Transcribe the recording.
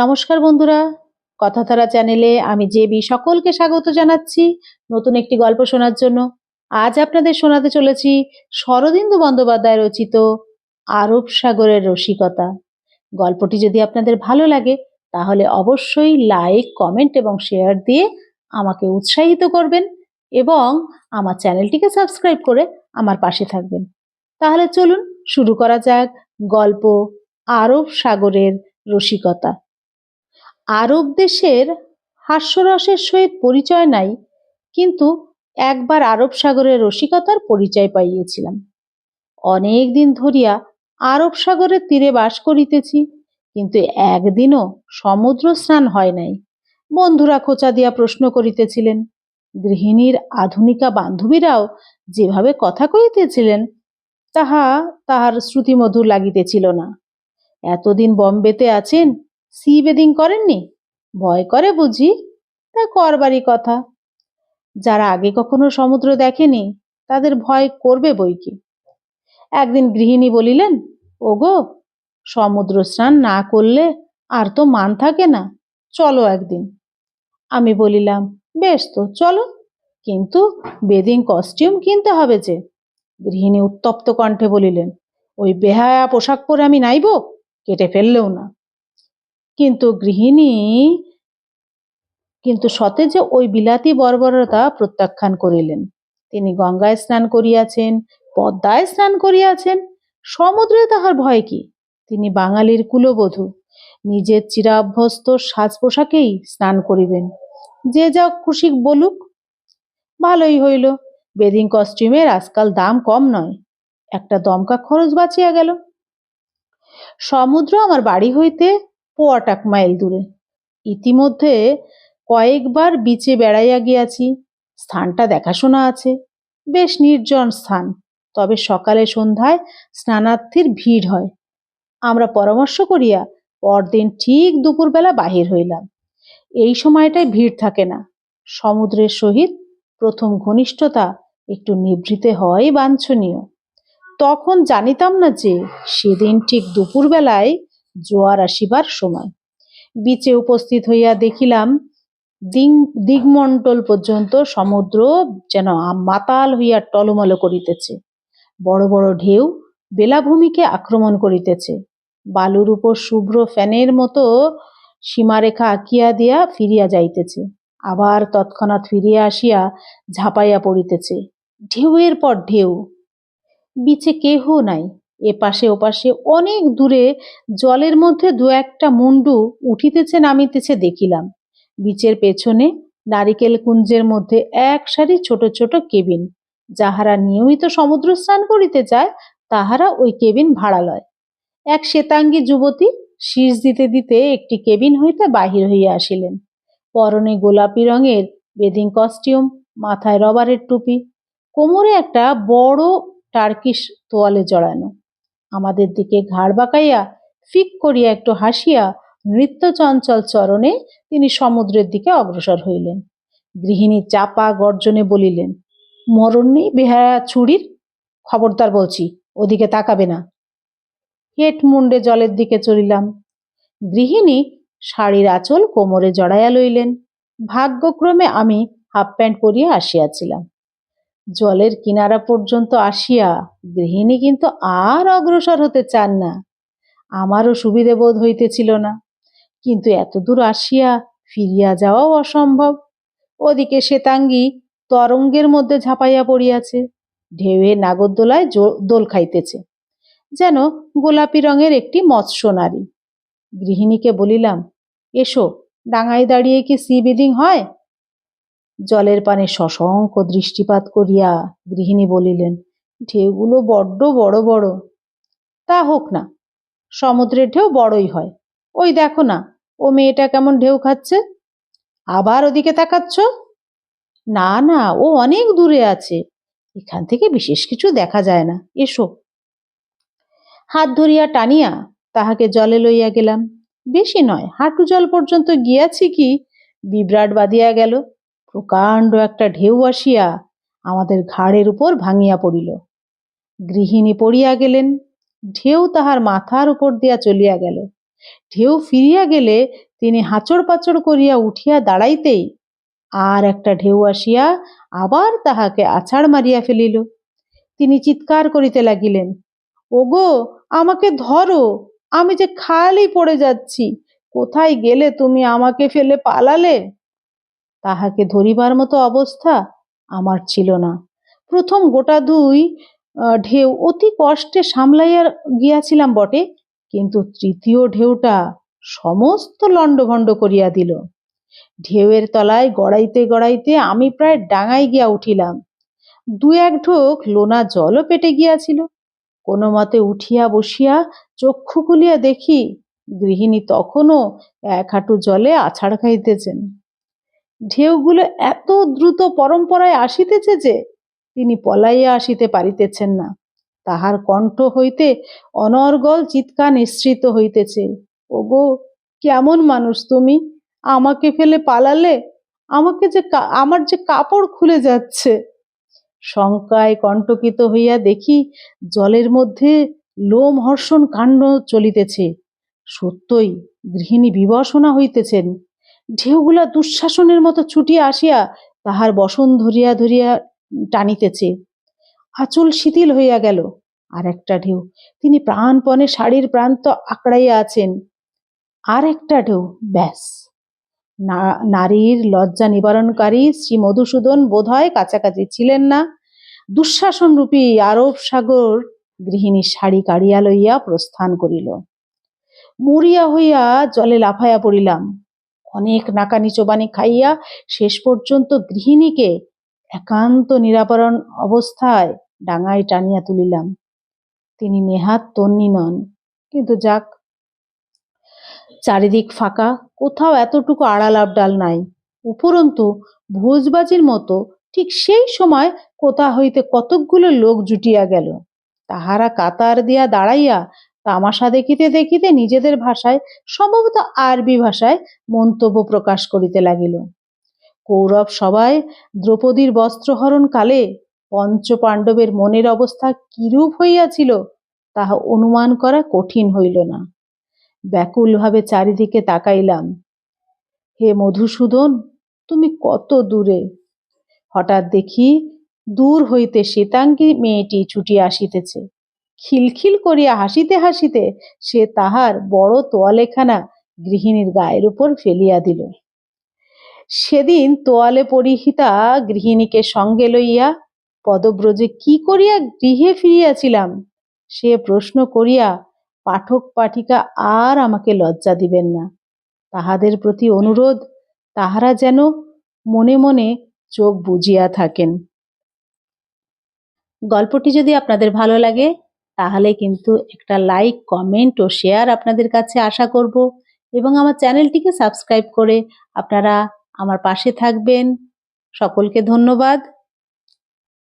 নমস্কার বন্ধুরা, কথাধারা চ্যানেলে আমি জেবি সকলকে স্বাগত জানাচ্ছি নতুন একটি গল্প শোনার জন্য। আজ আপনাদের শোনাতে চলেছি শরদিন্দু বন্দ্যোপাধ্যায় রচিত আরব সাগরের রসিকতা। গল্পটি যদি আপনাদের ভালো লাগে, তাহলে অবশ্যই লাইক কমেন্ট এবং শেয়ার দিয়ে আমাকে উৎসাহিত করবেন এবং আমার চ্যানেলটিকে সাবস্ক্রাইব করে আমার পাশে থাকবেন। তাহলে চলুন শুরু করা যাক গল্প আরব সাগরের রসিকতা। আরব দেশের হাস্যরসের সহিত পরিচয় নাই, কিন্তু একবার আরব সাগরের রসিকতার পরিচয় পাইয়েছিলাম। অনেক দিন ধরিয়া আরব সাগরের তীরে বাস করিতেছি, কিন্তু একদিনও সমুদ্র স্নান হয় নাই। বন্ধুরা খোঁচা দিয়া প্রশ্ন করিতেছিলেন, গৃহিণীর আধুনিকা বান্ধবীরাও যেভাবে কথা কইতেছিলেন, তাহা তাহার শ্রুতিমধুর লাগিতেছিল না। এতদিন বম্বেতে আছেন সি বেদিং করেননি? ভয় করে বুঝি। তা করবারই কথা। যারা আগে কখনো সমুদ্র দেখেনি, তাদের ভয় করবে বই কি? একদিন গৃহিণী বলিলেন, ওগো, সমুদ্র স্নান না করলে আর তো মান থাকে না। চলো একদিন। আমি বলিলাম, বেশ তো, চলো। কিন্তু বেদিং কস্টিউম কিনতে হবে যে। গৃহিণী উত্তপ্ত কণ্ঠে বলিলেন, ওই বেহায়া পোশাক পরে আমি নাইব? কেটে ফেললেও না। কিন্তু গৃহিণী, কিন্তু সতেজে ওই বিলাতি বর্বরতা প্রত্যাখ্যান করিলেন। তিনি গঙ্গায় স্নান করিয়াছেন, পদ্মায় স্নান করিয়াছেন, সমুদ্রে তাহার ভয় কি? তিনি বাঙালির কুলবধূ, নিজের চিরাভ্যস্ত সাজ পোশাকেই স্নান করিবেন। যে যা খুশি বলুক, ভালোই হইল। বেদিং কস্টিউমের আজকাল দাম কম নয়। একটা দমকা খরচ বাঁচিয়া গেল। সমুদ্র আমার বাড়ি হইতে পোয়াটাক মাইল দূরে। ইতিমধ্যে কয়েকবার বিচে বেড়াইয়া গিয়াছি, স্থানটা দেখাশোনা আছে। বেশ নির্জন স্থান, তবে সকালে সন্ধ্যায় স্নানার্থীর ভিড় হয়। আমরা পরামর্শ করিয়া পরদিন ঠিক দুপুরবেলা বাহির হইলাম। এই সময়টায় ভিড় থাকে না। সমুদ্রের সহিত প্রথম ঘনিষ্ঠতা একটু নিভৃতে হয় বাঞ্ছনীয়। তখন জানিতাম না যে, সেদিন ঠিক দুপুরবেলায় জোয়ার আসিবার সময়। বিচে উপস্থিত হইয়া দেখিলাম, দিং, দিগমণ্ডল পর্যন্ত সমুদ্র যেন মাতাল হইয়া টলমল করিতেছে। বড় বড় ঢেউ বেলাভূমিকে আক্রমণ করিতেছে। বালুর উপর শুভ্র ফ্যানের মতো সীমারেখা আঁকিয়া দিয়া ফিরিয়া যাইতেছে। আবার তৎক্ষণাৎ ফিরিয়া আসিয়া ঝাঁপাইয়া পড়িতেছে। ঢেউয়ের পর ঢেউ। বিচে কেহ নাই। এপাশে ওপাশে অনেক দূরে জলের মধ্যে দু একটা মুন্ডু উঠিতেছে, নামিতেছে দেখিলাম। বিচের পেছনে নারিকেল কুঞ্জের মধ্যে এক সারি ছোট ছোট কেবিন। যাহারা নিয়মিত সমুদ্র স্নান করিতে যায়, তাহারা ওই কেবিন ভাড়া লয়। এক শ্বেতাঙ্গী যুবতী শীষ দিতে দিতে একটি কেবিন হইতে বাহির হইয়া আসিলেন। পরনে গোলাপি রঙের বেদিং কস্টিউম, মাথায় রবারের টুপি, কোমরে একটা বড় টার্কিশ তোয়ালে জড়ানো। আমাদের দিকে ঘাড় বাঁকাইয়া, ফিক করিয়া একটু হাসিয়া নৃত্য চঞ্চল চরণে তিনি সমুদ্রের দিকে অগ্রসর হইলেন। গৃহিণী চাপা গর্জনে বলিলেন, মরণ নেই বেহায়া ছুরির? খবরদার বলছি, ওদিকে তাকাবে না। হেট মুন্ডে জলের দিকে চলিলাম। গৃহিণী শাড়ির আঁচল কোমরে জড়াইয়া লইলেন। ভাগ্যক্রমে আমি হাফ প্যান্ট পরিয়া আসিয়াছিলাম। জলের কিনারা পর্যন্ত আসিয়া গৃহিণী কিন্তু আর অগ্রসর হতে চান না। আমারও সুবিধে বোধ হইতেছিল না। কিন্তু এত দূর আসিয়া ফিরিয়া যাওয়াও অসম্ভব। ওদিকে শ্বেতাঙ্গী তরঙ্গের মধ্যে ঝাঁপাইয়া পড়িয়াছে। ঢেউয়ে নাগরদোলায় দোল খাইতেছে। যেন গোলাপি রঙের একটি মৎস্য নারী। গৃহিণীকে বলিলাম, এসো, ডাঙায় দাঁড়িয়ে কি সি বিদিং হয়? জলের পানে সশঙ্ক দৃষ্টিপাত করিয়া গৃহিণী বলিলেন, ঢেউগুলো বড্ড বড় বড়। তা হোক না, সমুদ্রের ঢেউ বড়ই হয়। ওই দেখো না, ও মেয়েটা কেমন ঢেউ খাচ্ছে? আবার ওদিকে তাকাচ্ছ? না না, ও অনেক দূরে আছে। এখান থেকে বিশেষ কিছু দেখা যায় না। এসো। হাত ধরিয়া টানিয়া তাহাকে জলে লইয়া গেলাম। বেশি নয়, হাঁটু জল পর্যন্ত গিয়াছি কি? বিভ্রাট বাঁধিয়া গেল। প্রকাণ্ড একটা ঢেউ আসিয়া আমাদের ঘাড়ের উপর ভাঙিয়া পড়িল। গৃহিণী পড়িয়া গেলেন, ঢেউ তাহার মাথার উপর দিয়া চলিয়া গেল। ঢেউ ফিরিয়া গেলে তিনি হাঁচড় পাচড় করিয়া উঠিয়া দাঁড়াইতেই আর একটা ঢেউ আসিয়া আবার তাহাকে আছাড় মারিয়া ফেলিল। তিনি চিৎকার করিতে লাগিলেন, ওগো, আমাকে ধরো, আমি যে খালি পড়ে যাচ্ছি, কোথায় গেলে তুমি আমাকে ফেলে পালালে? তাহাকে ধরিবার মতো অবস্থা আমার ছিল না। প্রথম গোটা দুই ঢেউ অতি কষ্টে সামলাইয়া গিয়াছিলাম বটে, কিন্তু তৃতীয় ঢেউটা সমস্ত লণ্ডভণ্ড করিয়া দিল। ঢেউয়ের তলায় গড়াইতে গড়াইতে আমি প্রায় ডাঙায় গিয়া উঠিলাম। দু এক ঢোক লোনা জলও পেটে গিয়াছিল। কোনো মতে উঠিয়া বসিয়া চক্ষু খুলিয়া দেখি গৃহিণী তখনও এক হাঁটু জলে আছাড় খাইতেছেন। ঢেউগুলো এত দ্রুত পরম্পরায় আসিতেছে যে তিনি পলাইয়া আসিতে পারিতেছেন না। তাহার কণ্ঠ হইতে অনর্গল চিৎকার নিঃসৃত হইতেছে। ওগো, কেমন মানুষ তুমি! আমাকে ফেলে পালালে আমাকে যে আমার যে কাপড় খুলে যাচ্ছে। শঙ্কায় কণ্টকিত হইয়া দেখি জলের মধ্যে লোম হর্ষণ কাণ্ড চলিতেছে। সত্যই গৃহিণী বিবসনা হইতেছেন। ঢেউগুলা দুঃশাসনের মতো ছুটিয়া আসিয়া তাহার বসন ধরিয়া ধরিয়া টানিতেছে। আঁচল শিথিল হইয়া গেল। আর একটা ঢেউ। তিনি প্রাণপণে শাড়ির প্রান্ত আঁকড়াইয়া আছেন। আর একটা ঢেউ। ব্যাস। নারীর লজ্জা নিবারণকারী শ্রী মধুসূদন বোধহয় কাছাকাছি ছিলেন না। দুঃশাসন রূপী আরব সাগর গৃহিণীর শাড়ি কাড়িয়া লইয়া প্রস্থান করিল। মরিয়া হইয়া জলে লাফাইয়া পড়িলাম। অনেক নাকানি চোবানি খাইয়া শেষ পর্যন্ত গৃহিণীকে একান্ত নিরাবরণ অবস্থায় ডাঙায় টানিয়া তুলিলাম। তিনি নেহাত তন্নি নন। কিন্তু যাক, চারিদিক ফাঁকা, কোথাও এতটুকু আড়াল আবডাল নাই। উপরন্তু ভোজবাজির মতো ঠিক সেই সময় কোথা হইতে কতকগুলো লোক জুটিয়া গেল। তাহারা কাতার দিয়া দাঁড়াইয়া তামাশা দেখিতে দেখিতে নিজেদের ভাষায়, সম্ভবত আরবি ভাষায় মন্তব্য প্রকাশ করিতে লাগিল। কৌরব সবাই দ্রৌপদীর বস্ত্রহরণ কালে পঞ্চ পাণ্ডবের মনের অবস্থা কিরূপ হইয়াছিল, তাহা অনুমান করা কঠিন হইল না। ব্যাকুলভাবে চারিদিকে তাকাইলাম। হে মধুসূদন, তুমি কত দূরে? হঠাৎ দেখি দূর হইতে শ্বেতাঙ্গী মেয়েটি ছুটিয়া আসিতেছে। খিলখিল করিয়া হাসিতে হাসিতে সে তাহার বড় তোয়ালেখানা গৃহিণীর গায়ের উপর ফেলিয়া দিল। সেদিন তোয়ালে পরিহিতা গৃহিণীকে সঙ্গে লইয়া, পদব্রজে কি করিয়া গৃহে ফিরিয়াছিলাম? সে প্রশ্ন করিয়া পাঠক পাঠিকা আর আমাকে লজ্জা দিবেন না। তাহাদের প্রতি অনুরোধ, তাহারা যেন মনে মনে চোখ বুজিয়া থাকেন। গল্পটি যদি আপনাদের ভালো লাগে তাহলে কিন্তু একটা লাইক কমেন্ট ও শেয়ার আপনাদের কাছে আশা করব। এবং আমার চ্যানেলটিকে সাবস্ক্রাইব করে আপনারা আমার পাশে থাকবেন। সকলকে ধন্যবাদ।